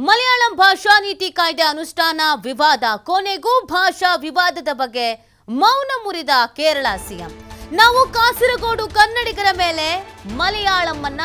ಮಲಯಾಳಂ ಭಾಷಾ ನೀತಿ ಕಾಯ್ದೆ ಅನುಷ್ಠಾನ ವಿವಾದ, ಕೊನೆಗೂ ಭಾಷಾ ವಿವಾದದ ಬಗ್ಗೆ ಮೌನ ಮುರಿದ ಕೇರಳ ಸಿಎಂ. ನಾವು ಕಾಸರಗೋಡು ಕನ್ನಡಿಗರ ಮೇಲೆ ಮಲಯಾಳಂ ಅನ್ನ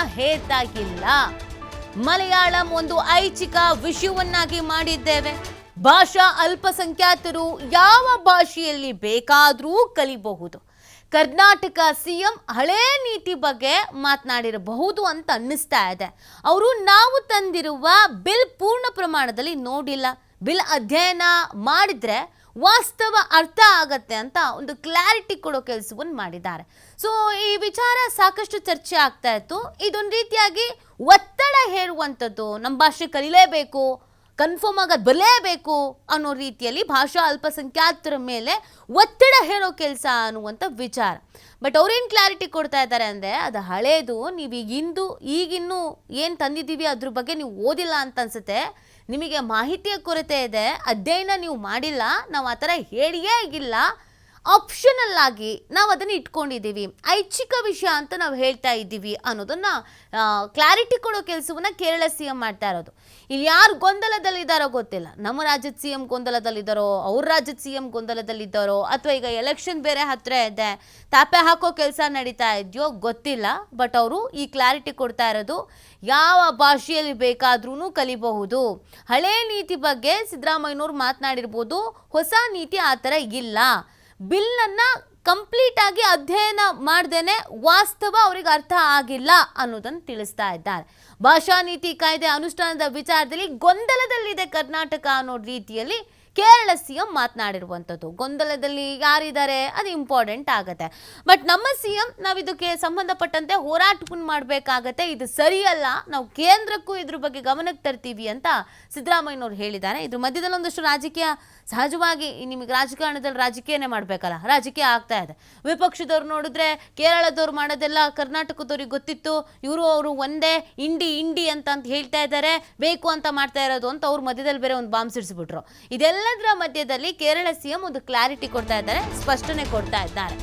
ಮಲಯಾಳಂ ಒಂದು ಐಚ್ಛಿಕ ವಿಷಯವನ್ನಾಗಿ ಮಾಡಿದ್ದೇವೆ. ಭಾಷಾ ಅಲ್ಪಸಂಖ್ಯಾತರು ಯಾವ ಭಾಷೆಯಲ್ಲಿ ಬೇಕಾದರೂ ಕಲಿಬಹುದು. ಕರ್ನಾಟಕ ಸಿಎಂ ಹಳೇ ನೀತಿ ಬಗ್ಗೆ ಮಾತನಾಡಿರಬಹುದು ಅಂತ ಅನ್ನಿಸ್ತಾ ಇದೆ. ಅವರು ನಾವು ತಂದಿರುವ ಬಿಲ್ ಪೂರ್ಣ ಪ್ರಮಾಣದಲ್ಲಿ ನೋಡಿಲ್ಲ. ಬಿಲ್ ಅಧ್ಯಯನ ಮಾಡಿದ್ರೆ ವಾಸ್ತವ ಅರ್ಥ ಆಗತ್ತೆ ಅಂತ ಒಂದು ಕ್ಲಾರಿಟಿ ಕೊಡೋ ಕೆಲಸವನ್ನು ಮಾಡಿದ್ದಾರೆ. ಸೊ ಈ ವಿಚಾರ ಸಾಕಷ್ಟು ಚರ್ಚೆ ಆಗ್ತಾ ಇತ್ತು. ಇದೊಂದು ರೀತಿಯಾಗಿ ಒತ್ತಡ ಹೇರುವಂಥದ್ದು. ನಮ್ಮ ಭಾಷೆ ಕಲಿಲೇಬೇಕು. ಕನ್ಫರ್ಮ್ ಆಗೋದು ಬರಲೇಬೇಕು ಅನ್ನೋ ರೀತಿಯಲ್ಲಿ ಭಾಷಾ ಅಲ್ಪಸಂಖ್ಯಾತರ ಮೇಲೆ ಒತ್ತಡ ಹೇರೋ ಕೆಲಸ ಅನ್ನುವಂಥ ವಿಚಾರ. ಬಟ್ ಅವ್ರೇನು ಕ್ಲಾರಿಟಿ ಕೊಡ್ತಾ ಇದ್ದಾರೆ ಅಂದರೆ ಅದು ಹಳೇದು, ನೀವು ಈಗ ಇಂದು, ಈಗಿನ್ನೂ ಏನು ತಂದಿದ್ದೀವಿ ಅದ್ರ ಬಗ್ಗೆ ನೀವು ಓದಿಲ್ಲ ಅಂತ ಅನ್ಸುತ್ತೆ. ನಿಮಗೆ ಮಾಹಿತಿಯ ಕೊರತೆ ಇದೆ, ಅಧ್ಯಯನ ನೀವು ಮಾಡಿಲ್ಲ, ನಾವು ಆ ಥರ ಹೇಳಿಯೇ ಆಗಿಲ್ಲ. ಆಪ್ಷನಲ್ ಆಗಿ ನಾವು ಅದನ್ನು ಇಟ್ಕೊಂಡಿದ್ದೀವಿ. ಐಚ್ಛಿಕ ವಿಷಯ ಅಂತ ನಾವು ಹೇಳ್ತಾ ಇದ್ದೀವಿ ಅನ್ನೋದನ್ನ ಕ್ಲಾರಿಟಿ ಕೊಡೋ ಕೆಲಸವನ್ನ ಕೇರಳ ಸಿ ಎಂ ಮಾಡ್ತಾ ಇರೋದು. ಇಲ್ಲಿ ಯಾರು ಗೊಂದಲದಲ್ಲಿದ್ದಾರೋ ಗೊತ್ತಿಲ್ಲ. ನಮ್ಮ ರಾಜ್ಯದ ಸಿ ಎಂ ಗೊಂದಲದಲ್ಲಿದ್ದಾರೋ, ಅವ್ರ ರಾಜ್ಯದ ಸಿ ಎಂ ಗೊಂದಲದಲ್ಲಿದ್ದಾರೋ, ಅಥವಾ ಈಗ ಎಲೆಕ್ಷನ್ ಬೇರೆ ಹತ್ತಿರ ಇದೆ, ತಾಪೆ ಹಾಕೋ ಕೆಲಸ ನಡೀತಾ ಇದೆಯೋ ಗೊತ್ತಿಲ್ಲ. ಬಟ್ ಅವರು ಈ ಕ್ಲಾರಿಟಿ ಕೊಡ್ತಾ ಇರೋದು, ಯಾವ ಭಾಷೆಯಲ್ಲಿ ಬೇಕಾದ್ರೂ ಕಲಿಬಹುದು. ಹಳೆ ನೀತಿ ಬಗ್ಗೆ ಸಿದ್ದರಾಮಯ್ಯನವ್ರು ಮಾತನಾಡಿರ್ಬೋದು, ಹೊಸ ನೀತಿ ಆ ಥರ ಇಲ್ಲ. ಬಿಲ್ಲನ್ನು ಕಂಪ್ಲೀಟ್ ಆಗಿ ಅಧ್ಯಯನ ಮಾಡ್ದೇನೆ ವಾಸ್ತವ ಅವ್ರಿಗೆ ಅರ್ಥ ಆಗಿಲ್ಲ ಅನ್ನೋದನ್ನು ತಿಳಿಸ್ತಾ ಇದ್ದಾರೆ. ಭಾಷಾ ನೀತಿ ಕಾಯ್ದೆ ಅನುಷ್ಠಾನದ ವಿಚಾರದಲ್ಲಿ ಗೊಂದಲದಲ್ಲಿದೆ ಕರ್ನಾಟಕ ಅನ್ನೋ ರೀತಿಯಲ್ಲಿ ಕೇರಳ ಸಿ ಎಂ ಮಾತನಾಡಿರುವಂಥದ್ದು ಗೊಂದಲದಲ್ಲಿ ಯಾರಿದ್ದಾರೆ? ಅದು ಇಂಪಾರ್ಟೆಂಟ್ ಆಗುತ್ತೆ. ಬಟ್ ನಮ್ಮ ಸಿ ಎಂ ನಾವು ಇದಕ್ಕೆ ಸಂಬಂಧಪಟ್ಟಂತೆ ಹೋರಾಟವನ್ನು ಮಾಡಬೇಕಾಗತ್ತೆ. ಇದು ಸರಿಯಲ್ಲ. ನಾವು ಕೇಂದ್ರಕ್ಕೂ ಇದ್ರ ಬಗ್ಗೆ ಗಮನಕ್ಕೆ ತರ್ತೀವಿ ಅಂತ ಸಿದ್ದರಾಮಯ್ಯನವ್ರು ಹೇಳಿದ್ದಾರೆ. ಇದ್ರ ಮಧ್ಯದಲ್ಲಿ ಒಂದಷ್ಟು ರಾಜಕೀಯ ಸಹಜವಾಗಿ ನಿಮಗೆ ರಾಜಕಾರಣದಲ್ಲಿ ರಾಜಕೀಯನೇ ಮಾಡಬೇಕಲ್ಲ. ರಾಜಕೀಯ ಆಗ್ತಾ ಇದೆ. ವಿಪಕ್ಷದವ್ರು ನೋಡಿದ್ರೆ ಕೇರಳದವ್ರು ಮಾಡೋದೆಲ್ಲ ಕರ್ನಾಟಕದವ್ರಿಗೆ ಗೊತ್ತಿತ್ತು. ಇವರು ಅವರು ಒಂದೇ ಇಂಡಿ ಇಂಡಿ ಅಂತ ಅಂತ ಹೇಳ್ತಾ ಇದ್ದಾರೆ. ಬೇಕು ಅಂತ ಮಾಡ್ತಾ ಇರೋದು ಅಂತ ಅವ್ರ ಮಧ್ಯದಲ್ಲಿ ಬೇರೆ ಒಂದು ಬಾಂಬ್ ಸಿಡಿಸ್ಬಿಟ್ರು. ಇದೆಲ್ಲದರ ಮಧ್ಯದಲ್ಲಿ ಕೇರಳ ಸಿಎಂ ಒಂದು ಕ್ಲಾರಿಟಿ ಕೊಡ್ತಾ ಇದ್ದಾರೆ, ಸ್ಪಷ್ಟನೆ ಕೊಡ್ತಾ ಇದ್ದಾರೆ.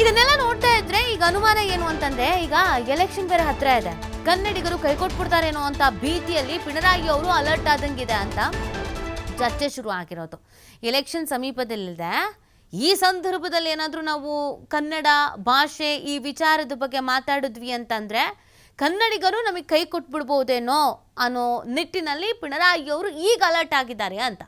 ಇದನ್ನೆಲ್ಲ ನೋಡ್ತಾ ಇದ್ರೆ ಈಗ ಅನುಮಾನ ಏನು ಅಂತಂದ್ರೆ, ಈಗ ಎಲೆಕ್ಷನ್ ಬೇರೆ ಹತ್ರ ಇದೆ. ಕನ್ನಡಿಗರು ಕೈ ಕೊಟ್ಬಿಡ್ತಾರೇನೋ ಅಂತ ಭೀತಿಯಲ್ಲಿ ಪಿಣರಾಯಿ ಅವರು ಅಲರ್ಟ್ ಆದಂಗಿದೆ ಅಂತ ಚರ್ಚೆ ಶುರು ಆಗಿರೋದು. ಎಲೆಕ್ಷನ್ ಸಮೀಪದಲ್ಲಿದೆ. ಈ ಸಂದರ್ಭದಲ್ಲಿ ಏನಾದರೂ ನಾವು ಕನ್ನಡ ಭಾಷೆ ಈ ವಿಚಾರದ ಬಗ್ಗೆ ಮಾತಾಡಿದ್ವಿ ಅಂತಂದ್ರೆ, ಕನ್ನಡಿಗರು ನಮಗೆ ಕೈ ಕೊಟ್ಬಿಡ್ಬೋದೇನೋ ಅನ್ನೋ ನಿಟ್ಟಿನಲ್ಲಿ ಪಿಣರಾಯಿ ಅವರು ಈಗ ಅಲರ್ಟ್ ಆಗಿದ್ದಾರೆ ಅಂತ.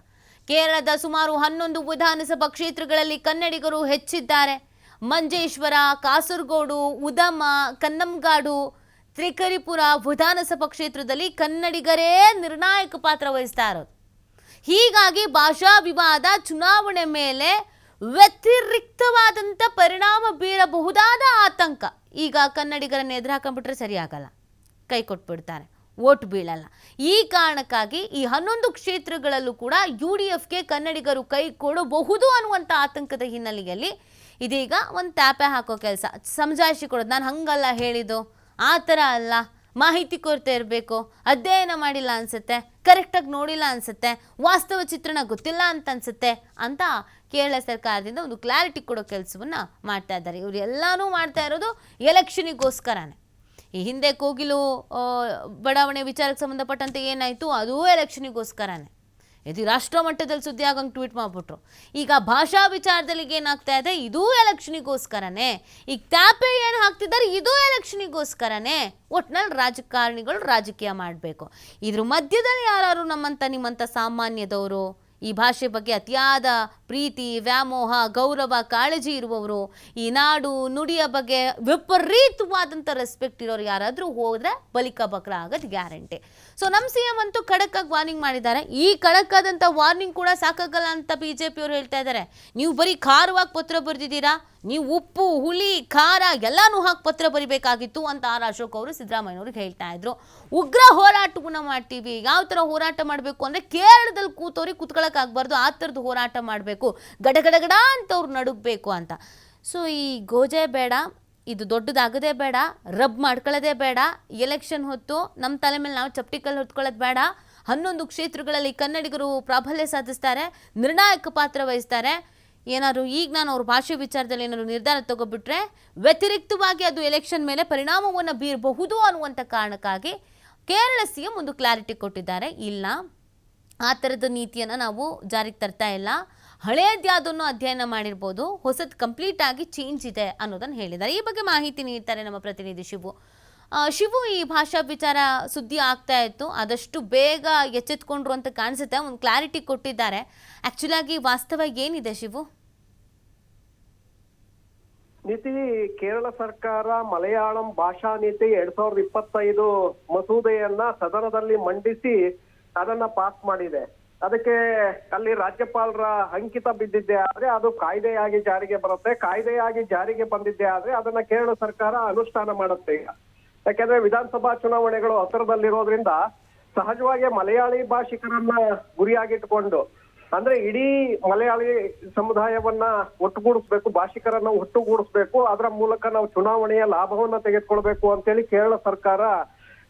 ಕೇರಳದ ಸುಮಾರು ಹನ್ನೊಂದು ವಿಧಾನಸಭಾ ಕ್ಷೇತ್ರಗಳಲ್ಲಿ ಕನ್ನಡಿಗರು ಹೆಚ್ಚಿದ್ದಾರೆ. ಮಂಜೇಶ್ವರ, ಕಾಸರಗೋಡು, ಉದಮ, ಕನ್ನಂಗಾಡು, ತ್ರಿಕರಿಪುರ ವಿಧಾನಸಭಾ ಕ್ಷೇತ್ರದಲ್ಲಿ ಕನ್ನಡಿಗರೇ ನಿರ್ಣಾಯಕ ಪಾತ್ರ ವಹಿಸ್ತಾ ಹೀಗಾಗಿ ಭಾಷಾ ವಿವಾದ ಚುನಾವಣೆ ಮೇಲೆ ವ್ಯತಿರಿಕ್ತವಾದಂಥ ಪರಿಣಾಮ ಬೀರಬಹುದಾದ ಆತಂಕ. ಈಗ ಕನ್ನಡಿಗರನ್ನು ಎದುರು ಹಾಕೊಂಡ್ಬಿಟ್ರೆ ಸರಿಯಾಗಲ್ಲ. ಕೈ ಕೊಟ್ಬಿಡ್ತಾರೆ. ಓಟ್ ಬೀಳಲ್ಲ. ಈ ಕಾರಣಕ್ಕಾಗಿ ಈ ಹನ್ನೊಂದು ಕ್ಷೇತ್ರಗಳಲ್ಲೂ ಕೂಡ ಯು ಡಿ ಎಫ್ಗೆ ಕನ್ನಡಿಗರು ಕೈ ಕೊಡಬಹುದು ಅನ್ನುವಂಥ ಆತಂಕದ ಹಿನ್ನೆಲೆಯಲ್ಲಿ ಇದೀಗ ಒಂದು ತ್ಯಾಪೆ ಹಾಕೋ ಕೆಲಸ. ಸಮಜಾಯಿಸಿ ಕೊಡೋದು. ನಾನು ಹಂಗಲ್ಲ ಹೇಳಿದ್ದು. ಆ ಥರ ಅಲ್ಲ. ಮಾಹಿತಿ ಕೊರತೆ ಇರಬೇಕು. ಅಧ್ಯಯನ ಮಾಡಿಲ್ಲ ಅನಿಸುತ್ತೆ. ಕರೆಕ್ಟಾಗಿ ನೋಡಿಲ್ಲ ಅನಿಸುತ್ತೆ. ವಾಸ್ತವ ಚಿತ್ರಣ ಗೊತ್ತಿಲ್ಲ ಅಂತ ಅನಿಸುತ್ತೆ ಅಂತ ಕೇರಳ ಸರ್ಕಾರದಿಂದ ಒಂದು ಕ್ಲಾರಿಟಿ ಕೊಡೋ ಕೆಲಸವನ್ನ ಮಾಡ್ತಾ ಇದ್ದಾರೆ. ಇವರು ಎಲ್ಲನೂ ಮಾಡ್ತಾ ಇರೋದು ಎಲೆಕ್ಷನಿಗೋಸ್ಕರನೇ ಈ ಹಿಂದೆ ಕೋಗಿಲು ಬಡಾವಣೆ ವಿಚಾರಕ್ಕೆ ಸಂಬಂಧಪಟ್ಟಂತೆ ಏನಾಯಿತು? ಅದೂ ಎಲೆಕ್ಷನಿಗೋಸ್ಕರನೇ ಇದು ರಾಷ್ಟ್ರ ಮಟ್ಟದಲ್ಲಿ ಸುದ್ದಿ ಆಗಂಗೆ ಟ್ವೀಟ್ ಮಾಡಿಬಿಟ್ರು. ಈಗ ಭಾಷಾ ವಿಚಾರದಲ್ಲಿ ಏನಾಗ್ತಾ ಇದೆ? ಇದೂ ಎಲೆಕ್ಷನಿಗೋಸ್ಕರನೇ ಈಗ ತ್ಯಾಪೆ ಏನು ಹಾಕ್ತಿದ್ದಾರೆ? ಇದೂ ಎಲೆಕ್ಷನಿಗೋಸ್ಕರನೇ ಒಟ್ನಲ್ಲಿ ರಾಜಕಾರಣಿಗಳು ರಾಜಕೀಯ ಮಾಡಬೇಕು. ಇದ್ರ ಮಧ್ಯದಲ್ಲಿ ಯಾರು ನಮ್ಮಂಥ ನಿಮ್ಮಂಥ ಸಾಮಾನ್ಯದವರು ಈ ಭಾಷೆ ಬಗ್ಗೆ ಅತಿಯಾದ ಪ್ರೀತಿ, ವ್ಯಾಮೋಹ, ಗೌರವ, ಕಾಳಜಿ ಇರುವವರು ಈ ನಾಡು ನುಡಿಯ ಬಗ್ಗೆ ವಿಪರೀತವಾದಂಥ ರೆಸ್ಪೆಕ್ಟ್ ಇರೋರು ಯಾರಾದರೂ ಹೋದರೆ ಬಲಿಕ ಬಕ್ರ ಆಗೋದು ಗ್ಯಾರಂಟಿ ಸೊ ನಮ್ಮ ಸಿ ಎಂ ಅಂತೂ ಖಡಕ್ಕಾಗಿ ವಾರ್ನಿಂಗ್ ಮಾಡಿದ್ದಾರೆ. ಈ ಖಡಕ್ಕಾದಂಥ ವಾರ್ನಿಂಗ್ ಕೂಡ ಸಾಕಾಗಲ್ಲ ಅಂತ ಬಿ ಜೆ ಪಿಯವರು ಹೇಳ್ತಾ ಇದ್ದಾರೆ. ನೀವು ಬರೀ ಖಾರವಾಗಿ ಪತ್ರ ಬರೆದಿದ್ದೀರಾ? ನೀವು ಉಪ್ಪು, ಹುಳಿ, ಖಾರ ಎಲ್ಲಾನು ಹಾಕಿ ಪತ್ರ ಬರಿಬೇಕಾಗಿತ್ತು ಅಂತ ಆರ್ ಅಶೋಕ್ ಅವರು ಸಿದ್ದರಾಮಯ್ಯನವ್ರಿಗೆ ಹೇಳ್ತಾ ಇದ್ರು. ಉಗ್ರ ಹೋರಾಟವನ್ನ ಮಾಡ್ತೀವಿ. ಯಾವ ಥರ ಹೋರಾಟ ಮಾಡಬೇಕು ಅಂದರೆ ಕೇರಳದಲ್ಲಿ ಕೂತವ್ರಿಗೆ ಕೂತ್ಕೊಳ್ಳೋಕೆ ಆಗ್ಬಾರ್ದು, ಆ ಥರದ್ದು ಹೋರಾಟ ಮಾಡಬೇಕು. ಗಡಗಡಗಡ ಅಂತ ಅವ್ರು ನಡುಗಬೇಕು ಅಂತ. ಸೊ ಈ ಗೋಜೆ ಬೇಡ, ಇದು ದೊಡ್ಡದಾಗದೇ ಬೇಡ, ರಬ್ ಮಾಡ್ಕೊಳ್ಳೋದೇ ಬೇಡ ಎಲೆಕ್ಷನ್ ಹೊತ್ತು ನಮ್ಮ ತಲೆ ಮೇಲೆ ನಾವು ಚಪ್ಟಿಕಲ್ ಹೊತ್ಕೊಳ್ಳೋದು ಬೇಡ. ಹನ್ನೊಂದು ಕ್ಷೇತ್ರಗಳಲ್ಲಿ ಕನ್ನಡಿಗರು ಪ್ರಾಬಲ್ಯ ಸಾಧಿಸ್ತಾರೆ, ನಿರ್ಣಾಯಕ ಪಾತ್ರ ವಹಿಸ್ತಾರೆ. ಏನಾದ್ರು ಈಗ ನಾನು ಅವ್ರ ಭಾಷೆ ವಿಚಾರದಲ್ಲಿ ಏನಾದ್ರು ನಿರ್ಧಾರ ತಗೋಬಿಟ್ರೆ ವ್ಯತಿರಿಕ್ತವಾಗಿ ಅದು ಎಲೆಕ್ಷನ್ ಮೇಲೆ ಪರಿಣಾಮವನ್ನು ಬೀರಬಹುದು ಅನ್ನುವಂಥ ಕಾರಣಕ್ಕಾಗಿ ಕೇರಳ ಸಿ ಒಂದು ಕ್ಲಾರಿಟಿ ಕೊಟ್ಟಿದ್ದಾರೆ. ಇಲ್ಲ, ಆ ಥರದ ನೀತಿಯನ್ನು ನಾವು ಜಾರಿಗೆ ತರ್ತಾ ಇಲ್ಲ. ಹಳೆಯದ್ಯಾವುದನ್ನು ಅಧ್ಯಯನ ಮಾಡಿರ್ಬೋದು. ಹೊಸದು ಕಂಪ್ಲೀಟ್ ಆಗಿ ಚೇಂಜ್ ಇದೆ ಅನ್ನೋದನ್ನು ಹೇಳಿದ್ದಾರೆ. ಈ ಬಗ್ಗೆ ಮಾಹಿತಿ ನೀಡ್ತಾರೆ ನಮ್ಮ ಪ್ರತಿನಿಧಿ ಶಿವು. ಶಿವು ಈ ಭಾಷಾ ವಿಚಾರ ಸುದ್ದಿ ಆಗ್ತಾ ಇತ್ತು. ಆದಷ್ಟು ಬೇಗ ಎಚ್ಚೆತ್ಕೊಂಡ್ರು ಅಂತ ಕಾಣಿಸುತ್ತೆ. ಒಂದು ಕ್ಲಾರಿಟಿ ಕೊಟ್ಟಿದ್ದಾರೆ. ಆ್ಯಕ್ಚುಲಾಗಿ ವಾಸ್ತವ ಏನಿದೆ ಶಿವು? ನೀತಿ, ಕೇರಳ ಸರ್ಕಾರ ಮಲಯಾಳಂ ಭಾಷಾ ನೀತಿ ಎರಡ್ ಸಾವಿರದ ಇಪ್ಪತ್ತೈದು ಮಸೂದೆಯನ್ನ ಸದನದಲ್ಲಿ ಮಂಡಿಸಿ ಅದನ್ನ ಪಾಸ್ ಮಾಡಿದೆ. ಅದಕ್ಕೆ ಅಲ್ಲಿ ರಾಜ್ಯಪಾಲರ ಅಂಕಿತ ಬಿದ್ದಿದ್ದೆ ಆದ್ರೆ ಅದು ಕಾಯ್ದೆಯಾಗಿ ಜಾರಿಗೆ ಬರುತ್ತೆ. ಕಾಯ್ದೆಯಾಗಿ ಜಾರಿಗೆ ಬಂದಿದ್ದೆ ಆದ್ರೆ ಅದನ್ನ ಕೇರಳ ಸರ್ಕಾರ ಅನುಷ್ಠಾನ ಮಾಡುತ್ತೆ ಈಗ. ಯಾಕೆಂದ್ರೆ ವಿಧಾನಸಭಾ ಚುನಾವಣೆಗಳು ಹತ್ತಿರದಲ್ಲಿರೋದ್ರಿಂದ ಸಹಜವಾಗಿ ಮಲಯಾಳಿ ಭಾಷಿಕರನ್ನ ಗುರಿಯಾಗಿಟ್ಕೊಂಡು, ಅಂದ್ರೆ ಇಡೀ ಮಲಯಾಳಿ ಸಮುದಾಯವನ್ನ ಒಟ್ಟುಗೂಡಿಸ್ಬೇಕು, ಭಾಷಿಕರನ್ನ ಒಟ್ಟುಗೂಡಿಸ್ಬೇಕು, ಅದರ ಮೂಲಕ ನಾವು ಚುನಾವಣೆಯ ಲಾಭವನ್ನ ತೆಗೆದುಕೊಳ್ಬೇಕು ಅಂತೇಳಿ ಕೇರಳ ಸರ್ಕಾರ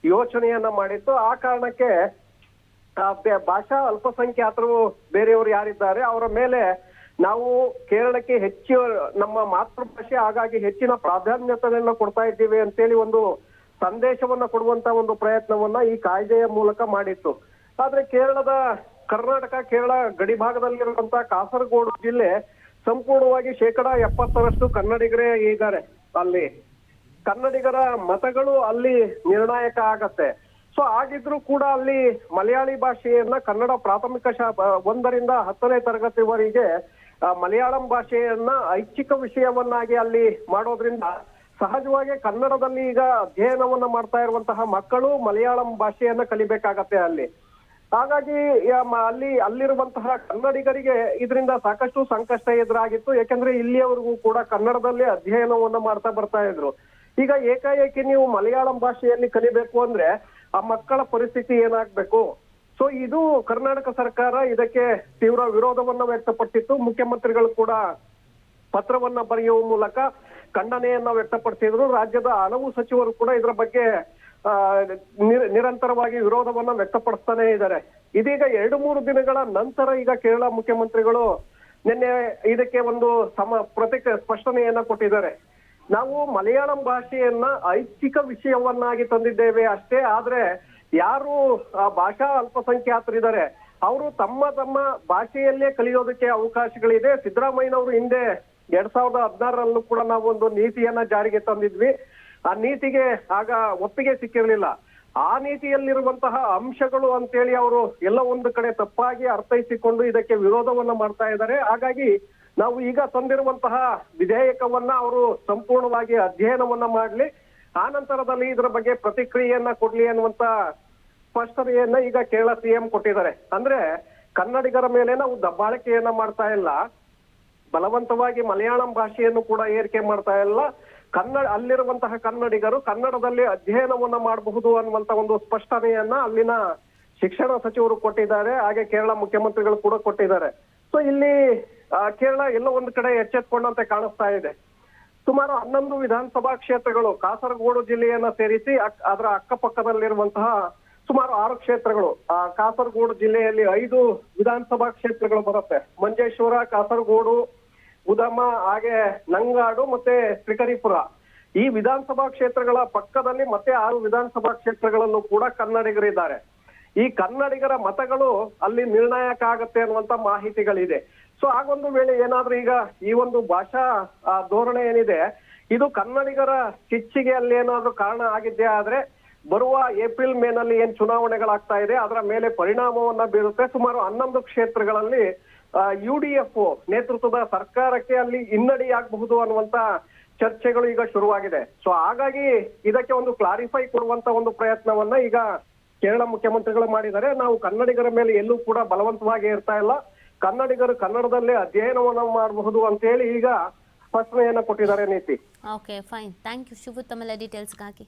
ಯೋಚನೆಯನ್ನ ಮಾಡಿತ್ತು. ಆ ಕಾರಣಕ್ಕೆ ಭಾಷಾ ಅಲ್ಪಸಂಖ್ಯಾತರು ಬೇರೆಯವರು ಯಾರಿದ್ದಾರೆ, ಅವರ ಮೇಲೆ ನಾವು ಕೇರಳಕ್ಕೆ ಹೆಚ್ಚು ನಮ್ಮ ಮಾತೃಭಾಷೆ, ಹಾಗಾಗಿ ಹೆಚ್ಚಿನ ಪ್ರಾಧಾನ್ಯತೆಯನ್ನ ಕೊಡ್ತಾ ಇದ್ದೀವಿ ಅಂತೇಳಿ ಒಂದು ಸಂದೇಶವನ್ನ ಕೊಡುವಂತ ಒಂದು ಪ್ರಯತ್ನವನ್ನ ಈ ಕಾಯ್ದೆಯ ಮೂಲಕ ಮಾಡಿತ್ತು. ಆದ್ರೆ ಕೇರಳದ, ಕರ್ನಾಟಕ, ಕೇರಳ ಗಡಿ ಭಾಗದಲ್ಲಿರುವಂತಹ ಕಾಸರಗೋಡು ಜಿಲ್ಲೆ ಸಂಪೂರ್ಣವಾಗಿ ಶೇಕಡ ಎಪ್ಪತ್ತರಷ್ಟು ಕನ್ನಡಿಗರೇ ಇದ್ದಾರೆ. ಅಲ್ಲಿ ಕನ್ನಡಿಗರ ಮತಗಳು ಅಲ್ಲಿ ನಿರ್ಣಾಯಕ ಆಗತ್ತೆ. ಸೊ ಆಗಿದ್ರೂ ಕೂಡ ಅಲ್ಲಿ ಮಲಯಾಳಿ ಭಾಷೆಯನ್ನ ಕನ್ನಡ ಪ್ರಾಥಮಿಕ ಶಾ ಒಂದರಿಂದ ಹತ್ತನೇ ತರಗತಿವರೆಗೆ ಮಲಯಾಳಂ ಭಾಷೆಯನ್ನ ಐಚ್ಛಿಕ ವಿಷಯವನ್ನಾಗಿ ಅಲ್ಲಿ ಮಾಡೋದ್ರಿಂದ ಸಹಜವಾಗಿ ಕನ್ನಡದಲ್ಲಿ ಈಗ ಅಧ್ಯಯನವನ್ನ ಮಾಡ್ತಾ ಇರುವಂತಹ ಮಕ್ಕಳು ಮಲಯಾಳಂ ಭಾಷೆಯನ್ನ ಕಲಿಬೇಕಾಗತ್ತೆ ಅಲ್ಲಿ. ಹಾಗಾಗಿ ಅಲ್ಲಿ ಅಲ್ಲಿರುವಂತಹ ಕನ್ನಡಿಗರಿಗೆ ಇದರಿಂದ ಸಾಕಷ್ಟು ಸಂಕಷ್ಟ ಎದುರಾಗಿತ್ತು. ಯಾಕಂದ್ರೆ ಇಲ್ಲಿಯವರೆಗೂ ಕೂಡ ಕನ್ನಡದಲ್ಲಿ ಅಧ್ಯಯನವನ್ನ ಮಾಡ್ತಾ ಬರ್ತಾ ಇದ್ರು. ಈಗ ಏಕಾಏಕಿ ನೀವು ಮಲಯಾಳಂ ಭಾಷೆಯಲ್ಲಿ ಕಲಿಬೇಕು ಅಂದ್ರೆ ಆ ಮಕ್ಕಳ ಪರಿಸ್ಥಿತಿ ಏನಾಗ್ಬೇಕು? ಸೊ ಇದು ಕರ್ನಾಟಕ ಸರ್ಕಾರ ಇದಕ್ಕೆ ತೀವ್ರ ವಿರೋಧವನ್ನ ವ್ಯಕ್ತಪಟ್ಟಿತ್ತು. ಮುಖ್ಯಮಂತ್ರಿಗಳು ಕೂಡ ಪತ್ರವನ್ನ ಬರೆಯುವ ಮೂಲಕ ಖಂಡನೆಯನ್ನ ವ್ಯಕ್ತಪಡಿಸಿದ್ರು. ರಾಜ್ಯದ ಹಲವು ಸಚಿವರು ಕೂಡ ಇದರ ಬಗ್ಗೆ ನಿರಂತರವಾಗಿ ವಿರೋಧವನ್ನ ವ್ಯಕ್ತಪಡಿಸ್ತಾನೆ ಇದ್ದಾರೆ. ಇದೀಗ ಎರಡು ಮೂರು ದಿನಗಳ ನಂತರ ಈಗ ಕೇರಳ ಮುಖ್ಯಮಂತ್ರಿಗಳು ನಿನ್ನೆ ಇದಕ್ಕೆ ಒಂದು ಸಮ ಪ್ರತಿಕ ಸ್ಪಷ್ಟನೆಯನ್ನ ಕೊಟ್ಟಿದ್ದಾರೆ. ನಾವು ಮಲಯಾಳಂ ಭಾಷೆಯನ್ನ ಐಚ್ಛಿಕ ವಿಷಯವನ್ನಾಗಿ ತಂದಿದ್ದೇವೆ ಅಷ್ಟೇ ಆದ್ರೆ ಯಾರು ಆ, ಭಾಷಾ ಅಲ್ಪಸಂಖ್ಯಾತರಿದ್ದಾರೆ ಅವರು ತಮ್ಮ ತಮ್ಮ ಭಾಷೆಯಲ್ಲೇ ಕಲಿಯೋದಕ್ಕೆ ಅವಕಾಶಗಳಿದೆ. ಸಿದ್ದರಾಮಯ್ಯನವರು ಹಿಂದೆ ಎರಡ್ ಸಾವಿರದ ಹದಿನಾರರಲ್ಲೂ ಕೂಡ ನಾವು ಒಂದು ನೀತಿಯನ್ನ ಜಾರಿಗೆ ತಂದಿದ್ವಿ. ಆ ನೀತಿಗೆ ಆಗ ಒಪ್ಪಿಗೆ ಸಿಕ್ಕಿರಲಿಲ್ಲ. ಆ ನೀತಿಯಲ್ಲಿರುವಂತಹ ಅಂಶಗಳು ಅಂತೇಳಿ ಅವರು ಎಲ್ಲ ಒಂದು ಕಡೆ ತಪ್ಪಾಗಿ ಅರ್ಥೈಸಿಕೊಂಡು ಇದಕ್ಕೆ ವಿರೋಧವನ್ನ ಮಾಡ್ತಾ ಇದ್ದಾರೆ. ಹಾಗಾಗಿ ನಾವು ಈಗ ತಂದಿರುವಂತಹ ವಿಧೇಯಕವನ್ನ ಅವರು ಸಂಪೂರ್ಣವಾಗಿ ಅಧ್ಯಯನವನ್ನ ಮಾಡ್ಲಿ. ಆ ನಂತರದಲ್ಲಿ ಇದರ ಬಗ್ಗೆ ಪ್ರತಿಕ್ರಿಯೆಯನ್ನ ಕೊಡ್ಲಿ ಅನ್ನುವಂತ ಸ್ಪಷ್ಟತೆಯನ್ನ ಈಗ ಕೇರಳ ಸಿಎಂ ಕೊಟ್ಟಿದ್ದಾರೆ. ಅಂದ್ರೆ ಕನ್ನಡಿಗರ ಮೇಲೆ ನಾವು ದಬ್ಬಾಳಿಕೆಯನ್ನ ಮಾಡ್ತಾ ಇಲ್ಲ. ಬಲವಂತವಾಗಿ ಮಲಯಾಳಂ ಭಾಷೆಯನ್ನು ಕೂಡ ಏರಿಕೆ ಮಾಡ್ತಾ ಇಲ್ಲ. ಕನ್ನಡ, ಅಲ್ಲಿರುವಂತಹ ಕನ್ನಡಿಗರು ಕನ್ನಡದಲ್ಲಿ ಅಧ್ಯಯನವನ್ನ ಮಾಡಬಹುದು ಅನ್ನುವಂತ ಒಂದು ಸ್ಪಷ್ಟನೆಯನ್ನ ಅಲ್ಲಿನ ಶಿಕ್ಷಣ ಸಚಿವರು ಕೊಟ್ಟಿದ್ದಾರೆ. ಹಾಗೆ ಕೇರಳ ಮುಖ್ಯಮಂತ್ರಿಗಳು ಕೂಡ ಕೊಟ್ಟಿದ್ದಾರೆ. ಸೊ ಇಲ್ಲಿ ಕೇರಳ ಎಲ್ಲ ಒಂದು ಕಡೆ ಎಚ್ಚೆತ್ಕೊಂಡಂತೆ ಕಾಣಿಸ್ತಾ ಇದೆ. ಸುಮಾರು ಹನ್ನೊಂದು ವಿಧಾನಸಭಾ ಕ್ಷೇತ್ರಗಳು, ಕಾಸರಗೋಡು ಜಿಲ್ಲೆಯನ್ನ ಸೇರಿಸಿ ಅದರ ಅಕ್ಕಪಕ್ಕದಲ್ಲಿರುವಂತಹ ಸುಮಾರು ಆರು ಕ್ಷೇತ್ರಗಳು, ಆ, ಕಾಸರಗೋಡು ಜಿಲ್ಲೆಯಲ್ಲಿ ಐದು ವಿಧಾನಸಭಾ ಕ್ಷೇತ್ರಗಳು ಬರುತ್ತೆ. ಮಂಜೇಶ್ವರ, ಕಾಸರಗೋಡು ಉದಮ, ಹಾಗೆ ನಂಗಾಡು ಮತ್ತೆ ತ್ರಿಕರಿಪುರ ಈ ವಿಧಾನಸಭಾ ಕ್ಷೇತ್ರಗಳ ಪಕ್ಕದಲ್ಲಿ ಮತ್ತೆ ಆರು ವಿಧಾನಸಭಾ ಕ್ಷೇತ್ರಗಳಲ್ಲೂ ಕೂಡ ಕನ್ನಡಿಗರಿದ್ದಾರೆ. ಈ ಕನ್ನಡಿಗರ ಮತಗಳು ಅಲ್ಲಿ ನಿರ್ಣಾಯಕ ಆಗತ್ತೆ ಅನ್ನುವಂತ ಮಾಹಿತಿಗಳಿದೆ. ಸೊ ಆಗೊಂದು ವೇಳೆ ಏನಾದ್ರೂ ಈಗ ಈ ಒಂದು ಭಾಷಾ ಧೋರಣೆ ಏನಿದೆ, ಇದು ಕನ್ನಡಿಗರ ಕಿಚ್ಚಿಗೆ ಅಲ್ಲಿ ಏನಾದ್ರೂ ಕಾರಣ ಆಗಿದ್ದೇ ಆದ್ರೆ, ಬರುವ ಏಪ್ರಿಲ್ ಮೇನಲ್ಲಿ ಏನ್ ಚುನಾವಣೆಗಳಾಗ್ತಾ ಇದೆ, ಅದರ ಮೇಲೆ ಪರಿಣಾಮವನ್ನ ಬೀರುತ್ತೆ. ಸುಮಾರು ಹನ್ನೊಂದು ಕ್ಷೇತ್ರಗಳಲ್ಲಿ ಯು ಡಿ ಎಫ್ ನೇತೃತ್ವದ ಸರ್ಕಾರಕ್ಕೆ ಅಲ್ಲಿ ಹಿನ್ನಡೆಯಾಗಬಹುದು ಅನ್ನುವಂತ ಚರ್ಚೆಗಳು ಈಗ ಶುರುವಾಗಿದೆ. ಸೊ ಹಾಗಾಗಿ ಇದಕ್ಕೆ ಒಂದು ಕ್ಲಾರಿಫೈ ಕೊಡುವಂತ ಒಂದು ಪ್ರಯತ್ನವನ್ನ ಈಗ ಕೇರಳ ಮುಖ್ಯಮಂತ್ರಿಗಳು ಮಾಡಿದ್ದಾರೆ. ನಾವು ಕನ್ನಡಿಗರ ಮೇಲೆ ಎಲ್ಲೂ ಕೂಡ ಬಲವಂತವಾಗಿ ಇರ್ತಾ ಇಲ್ಲ. ಕನ್ನಡಿಗರು ಕನ್ನಡದಲ್ಲೇ ಅಧ್ಯಯನವನ್ನು ಮಾಡಬಹುದು ಅಂತ ಹೇಳಿ ಈಗ ಸ್ಪಷ್ಟನೆಯನ್ನ ಕೊಟ್ಟಿದ್ದಾರೆ Neethi. Okay fine thank you ಡೀಟೇಲ್ಸ್ಗಾಗಿ